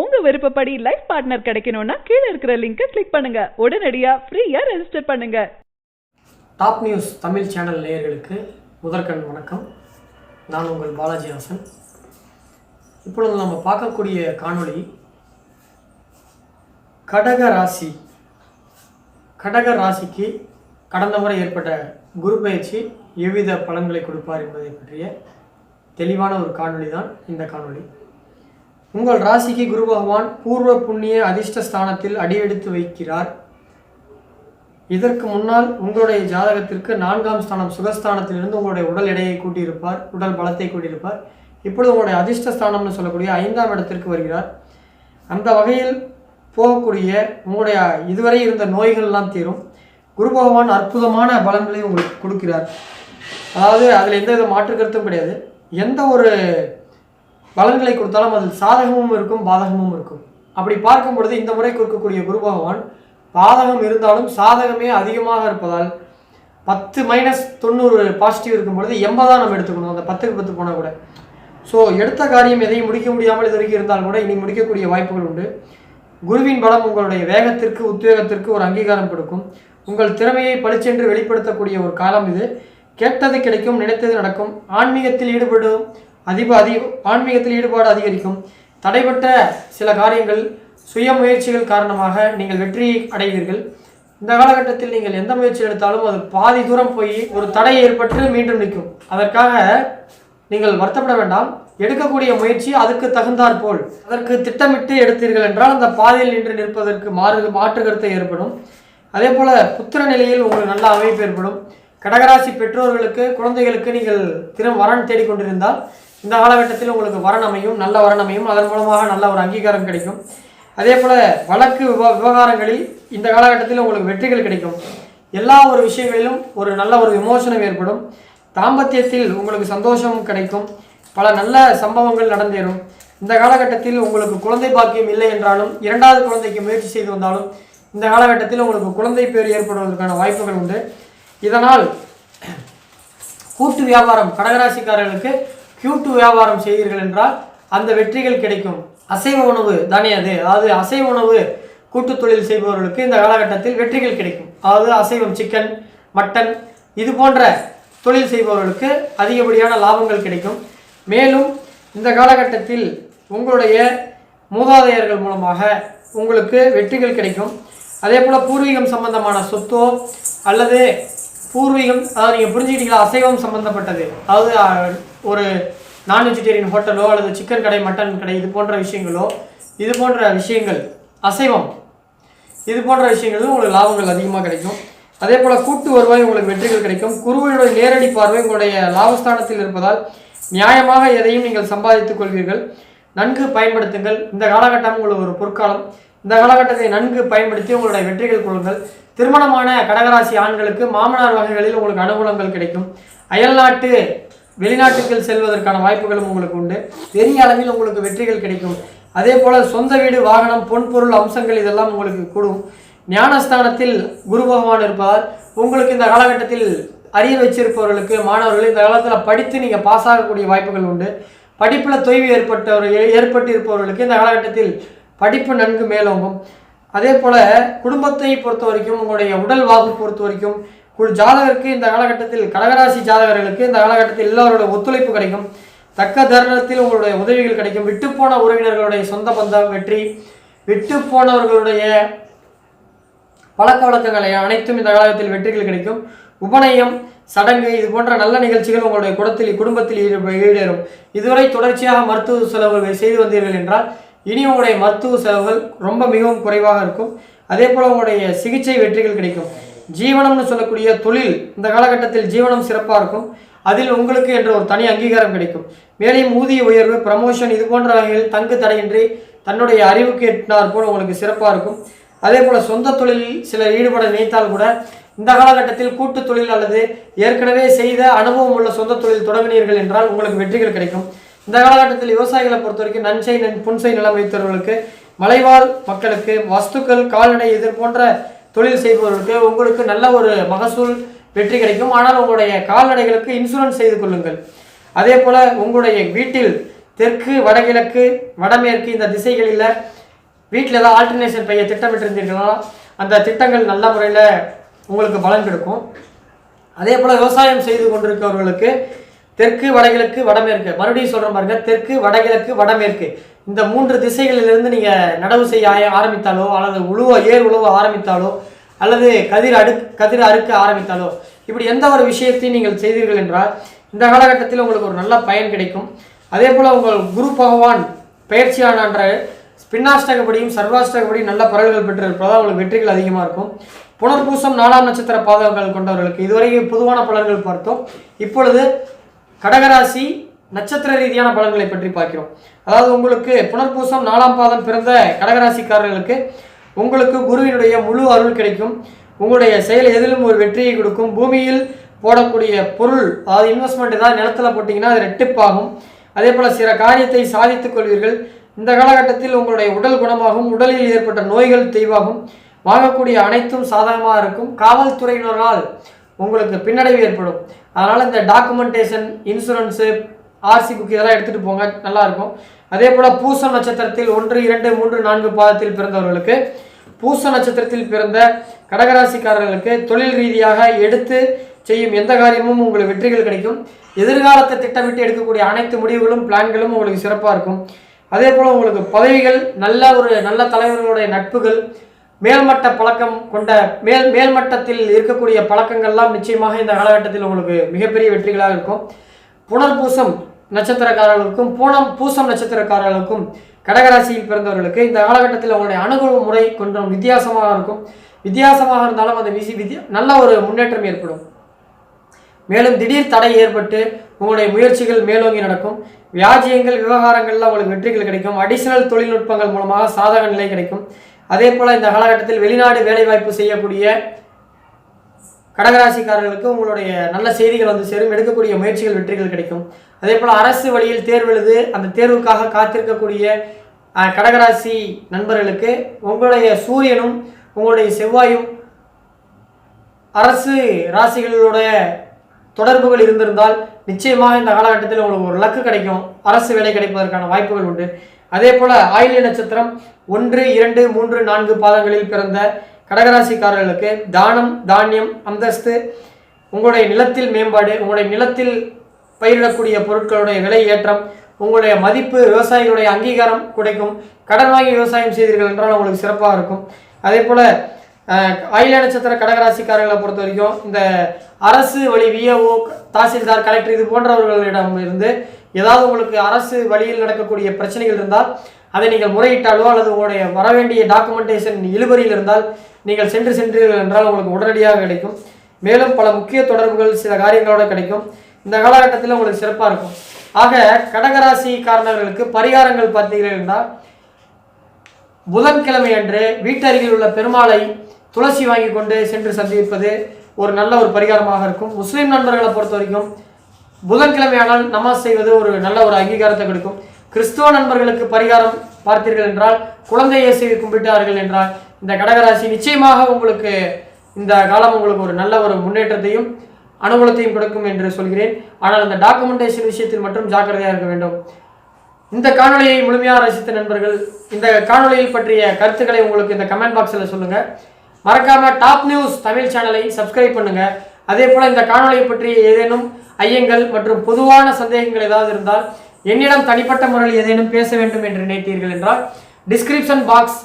உங்க விருப்பப்படி life partner கிடைக்கணும்னா கீழே இருக்கிற லிங்கை கிளிக் பண்ணுங்க. உடனடியா ஃப்ரீயா ரெஜிஸ்டர் பண்ணுங்க. டாப் நியூஸ் தமிழ் சேனல் நேயர்களுக்கு முதற்கண் வணக்கம். நான் உங்கள் பாலாஜி ஹாசன். இப்பொழுது நம்ம பார்க்கக்கூடிய காணொளி கடக ராசி கடக ராசிக்கு கடந்த முறை ஏற்பட்ட குரு பயிற்சி எவ்வித பலன்களை கொடுப்பார் என்பதை பற்றிய தெளிவான ஒரு காணொளி தான் இந்த காணொளி. உங்கள் ராசிக்கு குரு பகவான் பூர்வ புண்ணிய அதிர்ஷ்ட ஸ்தானத்தில் அடியெடுத்து வைக்கிறார். இதற்கு முன்னால் உங்களுடைய ஜாதகத்திற்கு நான்காம் ஸ்தானம் சுகஸ்தானத்திலிருந்து உங்களுடைய உடல் எடையை கூட்டியிருப்பார் உடல் பலத்தை கூட்டியிருப்பார். இப்பொழுது உங்களுடைய அதிர்ஷ்ட ஸ்தானம்னு சொல்லக்கூடிய ஐந்தாம் இடத்திற்கு வருகிறார். அந்த வகையில் போகக்கூடிய உங்களுடைய இதுவரை இருந்த நோய்கள்லாம் தீரும். குரு பகவான் அற்புதமான பலன்களை உங்களுக்கு கொடுக்கிறார். அதாவது அதில் எந்த வித மாற்று கருத்தும் கிடையாது. எந்த ஒரு பலன்களை கொடுத்தாலும் அதில் சாதகமும் இருக்கும் பாதகமும் இருக்கும். அப்படி பார்க்கும் பொழுது இந்த முறை கொடுக்கக்கூடிய குரு பகவான் பாதகம் இருந்தாலும் சாதகமே அதிகமாக இருப்பதால் பத்து மைனஸ் தொண்ணூறு பாசிட்டிவ் இருக்கும் பொழுது எண்பதாக நம்ம எடுத்துக்கணும். அந்த பத்துக்கு பத்து போனால் கூட. ஸோ எடுத்த காரியம் எதையும் முடிக்க முடியாமல் இது வரைக்கும் இருந்தால் கூட இனி முடிக்கக்கூடிய வாய்ப்புகள் உண்டு. குருவின் பலம் உங்களுடைய வேகத்திற்கு உத்வேகத்திற்கு ஒரு அங்கீகாரம் கொடுக்கும். உங்கள் திறமையை பளிச்சென்று வெளிப்படுத்தக்கூடிய ஒரு காலம் இது. கேட்டது கிடைக்கும் நினைத்தது நடக்கும். ஆன்மீகத்தில் ஈடுபடும் அதிப அதி ஆன்மீகத்தில் ஈடுபாடு அதிகரிக்கும். தடைப்பட்ட சில காரியங்கள் சுய முயற்சிகள் காரணமாக நீங்கள் வெற்றியை அடைவீர்கள். இந்த காலகட்டத்தில் நீங்கள் எந்த முயற்சி எடுத்தாலும் அது பாதி தூரம் போய் ஒரு தடை ஏற்பட்டு மீண்டும் நிற்கும். அதற்காக நீங்கள் வருத்தப்பட வேண்டாம். எடுக்கக்கூடிய முயற்சி அதுக்கு தகுந்தாற் போல். அதற்கு திட்டமிட்டு எடுத்தீர்கள் என்றால் அந்த பாதையில் நின்று நிற்பதற்கு மாறு மாற்று கருத்து ஏற்படும். அதே போல புத்திர நிலையில் உங்களுக்கு நல்ல அமைப்பு ஏற்படும். கடகராசி பெற்றோர்களுக்கு குழந்தைகளுக்கு நீங்கள் திறம் வரன் தேடிக்கொண்டிருந்தால் இந்த காலகட்டத்தில் உங்களுக்கு வரன் அமையும் நல்ல வரன் அமையும். அதன் மூலமாக நல்ல ஒரு அங்கீகாரம் கிடைக்கும். அதே போல் வழக்கு விவ விவகாரங்களில் இந்த காலகட்டத்தில் உங்களுக்கு வெற்றிகள் கிடைக்கும். எல்லா ஒரு விஷயங்களிலும் ஒரு நல்ல ஒரு விமோசனம் ஏற்படும். தாம்பத்தியத்தில் உங்களுக்கு சந்தோஷமும் கிடைக்கும். பல நல்ல சம்பவங்கள் நடந்தேறும். இந்த காலகட்டத்தில் உங்களுக்கு குழந்தை பாக்கியம் இல்லை என்றாலும் இரண்டாவது குழந்தைக்கு முயற்சி செய்து வந்தாலும் இந்த காலகட்டத்தில் உங்களுக்கு குழந்தை பேர் ஏற்படுவதற்கான வாய்ப்புகள் உண்டு. இதனால் கூட்டு வியாபாரம் கடகராசிக்காரர்களுக்கு கூட்டு வியாபாரம் செய்தீர்கள் என்றால் அந்த வெற்றிகள் கிடைக்கும். அசைவ உணவு தானே அது? அதாவது அசைவ உணவு கூட்டு தொழில் செய்பவர்களுக்கு இந்த காலகட்டத்தில் வெற்றிகள் கிடைக்கும். அதாவது அசைவம் சிக்கன் மட்டன் இது போன்ற தொழில் செய்பவர்களுக்கு அதிகப்படியான லாபங்கள் கிடைக்கும். மேலும் இந்த காலகட்டத்தில் உங்களுடைய மூதாதையர்கள் மூலமாக உங்களுக்கு வெற்றிகள் கிடைக்கும். அதே போல் பூர்வீகம் சம்பந்தமான சொத்தோ அல்லது பூர்வீகம் அதாவது நீங்கள் புரிஞ்சுக்கிட்டீங்களா அசைவம் சம்பந்தப்பட்டது. அதாவது ஒரு நான் வெஜிடேரியன் ஹோட்டலோ அல்லது சிக்கன் கடை மட்டன் கடை இது போன்ற விஷயங்களோ இது போன்ற விஷயங்கள் அசைவம் இது போன்ற விஷயங்களும் உங்களுக்கு லாபங்கள் அதிகமாக கிடைக்கும். அதே போல் கூட்டு வருவாய் உங்களுக்கு வெற்றிகள் கிடைக்கும். குருவினுடைய நேரடி பார்வை உங்களுடைய லாபஸ்தானத்தில் இருப்பதால் நியாயமாக எதையும் நீங்கள் சம்பாதித்துக் கொள்வீர்கள். நன்கு பயன்படுத்துங்கள். இந்த காலகட்டம் உங்களுக்கு ஒரு பொற்காலம். இந்த காலகட்டத்தை நன்கு பயன்படுத்தி உங்களுடைய வெற்றிகள் கொள்ளுங்கள் திருமணமான கடகராசி ஆண்களுக்கு மாமனார் வகைகளில் உங்களுக்கு அனுகூலங்கள் கிடைக்கும். அயல்நாட்டு வெளிநாட்டுக்கு செல்வதற்கான வாய்ப்புகளும் உங்களுக்கு உண்டு. பெரிய அளவில் உங்களுக்கு வெற்றிகள் கிடைக்கும். அதே போல் சொந்த வீடு வாகனம் பொன்பொருள் அம்சங்கள் இதெல்லாம் உங்களுக்கு கூடும். ஞானஸ்தானத்தில் குரு பகவான் இருப்பதால் உங்களுக்கு இந்த காலகட்டத்தில் அரியர் வச்சிருப்பவர்களுக்கு மாணவர்கள் இந்த காலத்தில் படித்து நீங்கள் பாஸ் ஆகக்கூடிய வாய்ப்புகள் உண்டு. படிப்பில் தொய்வு ஏற்பட்டவர் ஏற்பட்டு இருப்பவர்களுக்கு இந்த காலகட்டத்தில் படிப்பு நன்கு மேலோங்கும். அதே போல் குடும்பத்தை பொறுத்த வரைக்கும் உங்களுடைய உடல் வாக்கு பொறுத்த வரைக்கும் ஒரு ஜாதகருக்கு இந்த காலகட்டத்தில் கடகராசி ஜாதகர்களுக்கு இந்த காலகட்டத்தில் எல்லாரோட ஒத்துழைப்பு கிடைக்கும். தக்க தருணத்தில் உங்களுடைய உதவிகள் கிடைக்கும். விட்டுப்போன உறவினர்களுடைய சொந்த பந்தம் வெற்றி விட்டு போனவர்களுடைய பழக்க வழக்கங்களை அனைத்தும் இந்த காலத்தில் வெற்றிகள் கிடைக்கும். உபநயம் சடங்கு இது போன்ற நல்ல நிகழ்ச்சிகள் உங்களுடைய குடத்தில் குடும்பத்தில் ஈடேறும். இதுவரை தொடர்ச்சியாக மருத்துவ செலவுகள் செய்து வந்தீர்கள் என்றால் இனி உங்களுடைய மருத்துவ செலவுகள் ரொம்ப மிகவும் குறைவாக இருக்கும். அதே போல் உங்களுடைய சிகிச்சை வெற்றிகள் கிடைக்கும். ஜீவனம்னு சொல்லக்கூடிய தொழில் இந்த காலகட்டத்தில் ஜீவனம் சிறப்பாக இருக்கும். அதில் உங்களுக்கு என்ற ஒரு தனி அங்கீகாரம் கிடைக்கும். மேலும் ஊதிய உயர்வு ப்ரமோஷன் இது போன்ற வகையில் தங்கு தடையின்றி தன்னுடைய அறிவுக்கு எட்டினார் போல் உங்களுக்கு சிறப்பாக இருக்கும். அதே போல் சொந்த தொழிலில் சிலர் ஈடுபட நினைத்தால் கூட இந்த காலகட்டத்தில் கூட்டு தொழில் அல்லது ஏற்கனவே செய்த அனுபவம் உள்ள சொந்த தொழில் தொடங்கினீர்கள் என்றால் உங்களுக்கு வெற்றிகள் கிடைக்கும். இந்த காலகட்டத்தில் விவசாயிகளை பொறுத்த வரைக்கும் நன்சை நன் புன்சை நிலம் வைத்தவர்களுக்கு மலைவாழ் மக்களுக்கு வஸ்துக்கள் கால்நடை இது போன்ற தொழில் செய்பவர்களுக்கு உங்களுக்கு நல்ல ஒரு மகசூல் வெற்றி கிடைக்கும். ஆனால் உங்களுடைய கால்நடைகளுக்கு இன்சூரன்ஸ் செய்து கொள்ளுங்கள். அதே போல் உங்களுடைய வீட்டில் தெற்கு வடகிழக்கு வடமேற்கு இந்த திசைகளில் வீட்டில் ஏதாவது ஆல்டர்னேஷன் பைய திட்டமிட்டிருந்தீர்களா அந்த திட்டங்கள் நல்ல முறையில் உங்களுக்கு பலன் கிடைக்கும். அதே போல் விவசாயம் செய்து கொண்டிருக்கிறவர்களுக்கு தெற்கு வடகிழக்கு வடமேற்கு. மறுபடியும் சொல்கிற பாருங்க. தெற்கு வடகிழக்கு வடமேற்கு. இந்த மூன்று திசைகளிலிருந்து நீங்கள் நடவு செய்ய ஆய- ஆரம்பித்தாலோ அல்லது உழுவ ஏர் உழுவ ஆரம்பித்தாலோ அல்லது கதிர் அடு கதிர் அறுக்க ஆரம்பித்தாலோ இப்படி எந்த ஒரு விஷயத்தையும் நீங்கள் செய்தீர்கள் என்றால் இந்த காலகட்டத்தில் உங்களுக்கு ஒரு நல்ல பயன் கிடைக்கும். அதே போல் உங்கள் குரு பகவான் பயிற்சியானன்ற பின்னாஷ்டகப்படியும் சர்வாஷ்டகப்படியும் நல்ல பரவல்கள் பெற்றிருப்பதால் உங்களுக்கு வெற்றிகள் அதிகமாக இருக்கும். புனர்பூசம் நாலாம் நட்சத்திர பாதகங்கள் கொண்டவர்களுக்கு இதுவரைக்கும் பொதுவான பலன்கள் பார்த்தோம். இப்பொழுது கடகராசி நட்சத்திர ரீதியான பலன்களை பற்றி பார்க்கிறோம். அதாவது உங்களுக்கு புனர்பூசம் நாலாம் பாதம் பிறந்த கடகராசிக்காரர்களுக்கு உங்களுக்கு குருவினுடைய முழு அருள் கிடைக்கும். உங்களுடைய செயல் எதிலும் ஒரு வெற்றியை கொடுக்கும். பூமியில் போடக்கூடிய பொருள் அதாவது இன்வெஸ்ட்மெண்ட் ஏதாவது நிலத்துல போட்டிங்கன்னா அது ரெட்டிப்பாகும். அதே போல் சில காரியத்தை சாதித்துக் கொள்வீர்கள். இந்த காலகட்டத்தில் உங்களுடைய உடல் குணமாகும். உடலில் ஏற்பட்ட நோய்கள் தெய்வாகும். வாங்கக்கூடிய அனைத்தும் சாதகமாக இருக்கும். காவல்துறையினரால் உங்களுக்கு பின்னடைவு ஏற்படும். அதனால் இந்த டாக்குமெண்டேஷன் இன்சூரன்ஸு ஆர்சி புக் இதெல்லாம் எடுத்துகிட்டு போங்க நல்லா இருக்கும் அதே போல் பூச நட்சத்திரத்தில் ஒன்று இரண்டு மூன்று நான்கு பாதத்தில் பிறந்தவர்களுக்கு பூச நட்சத்திரத்தில் பிறந்த கடகராசிக்காரர்களுக்கு தொழில் ரீதியாக எடுத்து செய்யும் எந்த காரியமும் உங்களுக்கு வெற்றிகள் கிடைக்கும். எதிர்காலத்தை திட்டமிட்டு எடுக்கக்கூடிய அனைத்து முடிவுகளும் பிளான்களும் உங்களுக்கு சிறப்பாக இருக்கும். அதே போல் உங்களுக்கு பதவிகள் நல்ல ஒரு நல்ல தலைவர்களுடைய நட்புகள் மேல்மட்ட பழக்கம் கொண்ட மேல் மேல்மட்டத்தில் இருக்கக்கூடிய பழக்கங்கள்லாம் நிச்சயமாக இந்த காலகட்டத்தில் உங்களுக்கு மிகப்பெரிய வெற்றிகளாக இருக்கும். புனர்பூசம் நட்சத்திரக்காரர்களுக்கும் பூனம் பூசம் நட்சத்திரக்காரர்களுக்கும் கடகராசியில் பிறந்தவர்களுக்கு இந்த காலகட்டத்தில் உங்களுடைய அணுகுமுறை முறை கொஞ்சம் வித்தியாசமாக இருக்கும். வித்தியாசமாக இருந்தாலும் அந்த விசி வித்தியா நல்ல ஒரு முன்னேற்றம் ஏற்படும். மேலும் திடீர் தடை ஏற்பட்டு உங்களுடைய முயற்சிகள் மேலோங்கி நடக்கும். வியாஜியங்கள் விவகாரங்களில் உங்களுக்கு வெற்றிகள் கிடைக்கும். அடிஷனல் தொழில்நுட்பங்கள் மூலமாக சாதக நிலை கிடைக்கும். அதே போல் இந்த காலகட்டத்தில் வெளிநாடு வேலைவாய்ப்பு செய்யக்கூடிய கடகராசிக்காரர்களுக்கு உங்களுடைய நல்ல செய்திகள் வந்து சேரும். எடுக்கக்கூடிய முயற்சிகள் வெற்றிகள் கிடைக்கும். அதே போல் அரசு வழியில் தேர்வு எழுது அந்த தேர்வுக்காக காத்திருக்கக்கூடிய கடகராசி நண்பர்களுக்கு உங்களுடைய சூரியனும் உங்களுடைய செவ்வாயும் அரசு ராசிகளுடைய தொடர்புகள் இருந்திருந்தால் நிச்சயமாக இந்த காலகட்டத்தில் உங்களுக்கு ஒரு லக்கு கிடைக்கும். அரசு வேலை கிடைப்பதற்கான வாய்ப்புகள் உண்டு. அதே போல் ஆயுள்ய நட்சத்திரம் ஒன்று இரண்டு மூன்று நான்கு பாதங்களில் பிறந்த கடகராசிக்காரர்களுக்கு தானம் தானியம் அந்தஸ்து உங்களுடைய நிலத்தில் மேம்பாடு உங்களுடைய நிலத்தில் பயிரிடக்கூடிய பொருட்களுடைய விலை ஏற்றம் உங்களுடைய மதிப்பு விவசாயிகளுடைய அங்கீகாரம் கிடைக்கும். கடன் வாங்கி விவசாயம் செய்தீர்கள் என்றால் உங்களுக்கு சிறப்பாக இருக்கும். அதே போல் ஆயில நட்சத்திர கடகராசிக்காரர்களை பொறுத்த வரைக்கும் இந்த அரசு வழி விஏஓ தாசில்தார் கலெக்டர் இது போன்றவர்களிடம் இருந்து ஏதாவது உங்களுக்கு அரசு வழியில் நடக்கக்கூடிய பிரச்சனைகள் இருந்தால் அதை நீங்கள் முறையிட்டாலோ அல்லது உங்களுடைய வரவேண்டிய டாக்குமெண்டேஷன் இழுபறியில் இருந்தால் நீங்கள் சென்று சென்றீர்கள் என்றால் உங்களுக்கு உடனடியாக கிடைக்கும். மேலும் பல முக்கிய தொடர்புகள் சில காரியங்களோட கிடைக்கும். இந்த காலகட்டத்தில் உங்களுக்கு சிறப்பாக இருக்கும். ஆக கடகராசிக்காரர்களுக்கு பரிகாரங்கள் பார்த்தீர்கள் என்றால் புதன்கிழமை அன்று வீட்டருகில் உள்ள பெருமாளை துளசி வாங்கி கொண்டு சென்று சந்திப்பது ஒரு நல்ல ஒரு பரிகாரமாக இருக்கும். முஸ்லீம் நண்பர்களை பொறுத்த வரைக்கும் புதன்கிழமையானால் நமாஸ் செய்வது ஒரு நல்ல ஒரு அங்கீகாரத்தை கொடுக்கும். கிறிஸ்துவ நண்பர்களுக்கு பரிகாரம் பார்த்தீர்கள் என்றால் குழந்தை இயேசுவை கும்பிட்டார்கள் என்றால் இந்த கடகராசி நிச்சயமாக உங்களுக்கு இந்த காலம் உங்களுக்கு ஒரு நல்ல ஒரு முன்னேற்றத்தையும் அனுகூலத்தையும் கொடுக்கும் என்று சொல்கிறேன். ஆனால் அந்த டாக்குமெண்டேஷன் விஷயத்தில் மட்டும் ஜாக்கிரதையாக இருக்க வேண்டும். இந்த காணொலியை முழுமையாக ரசித்த நண்பர்கள் இந்த காணொலியில் பற்றிய கருத்துக்களை உங்களுக்கு இந்த கமெண்ட் பாக்ஸில் சொல்லுங்கள் மறக்காமல் டாப் நியூஸ் தமிழ் சேனலை சப்ஸ்கிரைப் பண்ணுங்கள் அதே போல் இந்த காணொலியை பற்றிய ஏதேனும் ஐயங்கள் மற்றும் பொதுவான சந்தேகங்கள் ஏதாவது இருந்தால் என்னிடம் தனிப்பட்ட முறையில் ஏதேனும் பேச வேண்டும் என்று நினைத்தீர்கள் என்றால் டிஸ்கிரிப்ஷன் பாக்ஸ்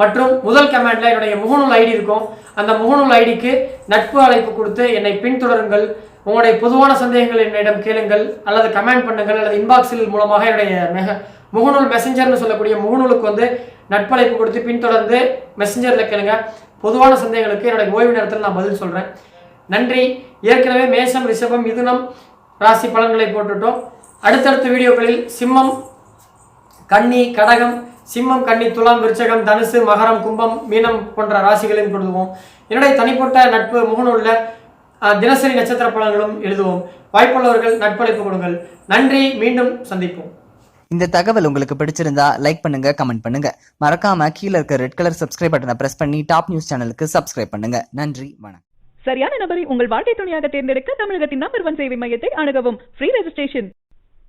மற்றும் முதல் கமெண்ட்ல என்னுடைய முகநூல் ஐடி இருக்கும். அந்த முகநூல் ஐடிக்கு நட்பு அழைப்பு கொடுத்து என்னை பின்தொடருங்கள். உங்களுடைய பொதுவான சந்தேகங்கள் என்னிடம் கேளுங்கள். அல்லது கமெண்ட் பண்ணுங்கள். அல்லது இன்பாக்ஸில் மூலமாக என்னுடைய மெக முகநூல் மெசஞ்சர்னு சொல்லக்கூடிய முகநூலுக்கு வந்து நட்பழைப்பு கொடுத்து பின்தொடர்ந்து மெசஞ்சரில் கேளுங்க. பொதுவான சந்தேகங்களுக்கு என்னுடைய ஓய்வு நேரத்தில் நான் பதில் சொல்கிறேன் நன்றி. ஏற்கனவே மேஷம் ரிஷபம் மிதுனம் ராசி பலன்களை போட்டுட்டோம். அடுத்தடுத்த வீடியோக்களில் சிம்மம் கன்னி கடகம் சிம்மம் கன்னி துலாம் விருச்சகம் தனுசு மகரம் கும்பம் மீனம் போன்ற ராசிகளையும் கொடுத்துவோம் என்னுடைய தனிப்பட்ட நட்பு முகநூலில் தினசரி நட்சத்திர பலன்களும் எழுதுவோம். வாய்ப்புள்ளவர்கள் நட்பழைப்பு கொடுங்கள். நன்றி மீண்டும் சந்திப்போம். இந்த தகவல் உங்களுக்கு பிடிச்சிருந்தா லைக் பண்ணுங்க கமெண்ட் பண்ணுங்க. மறக்காம கீழ இருக்க ரெட் கலர் சப்ஸ்கிரைப் பட்டனை பிரஸ் பண்ணி டாப் நியூஸ் சேனலுக்கு சப்ஸ்கிரைப் பண்ணுங்க. நன்றி வணக்கம். சரியான நபரை உங்கள் வாழ்க்கை துணையாக தேர்ந்தெடுக்க தமிழகத்தின் நம்பர் ஒன் சேவை மையத்தை அணுகவும். Free registration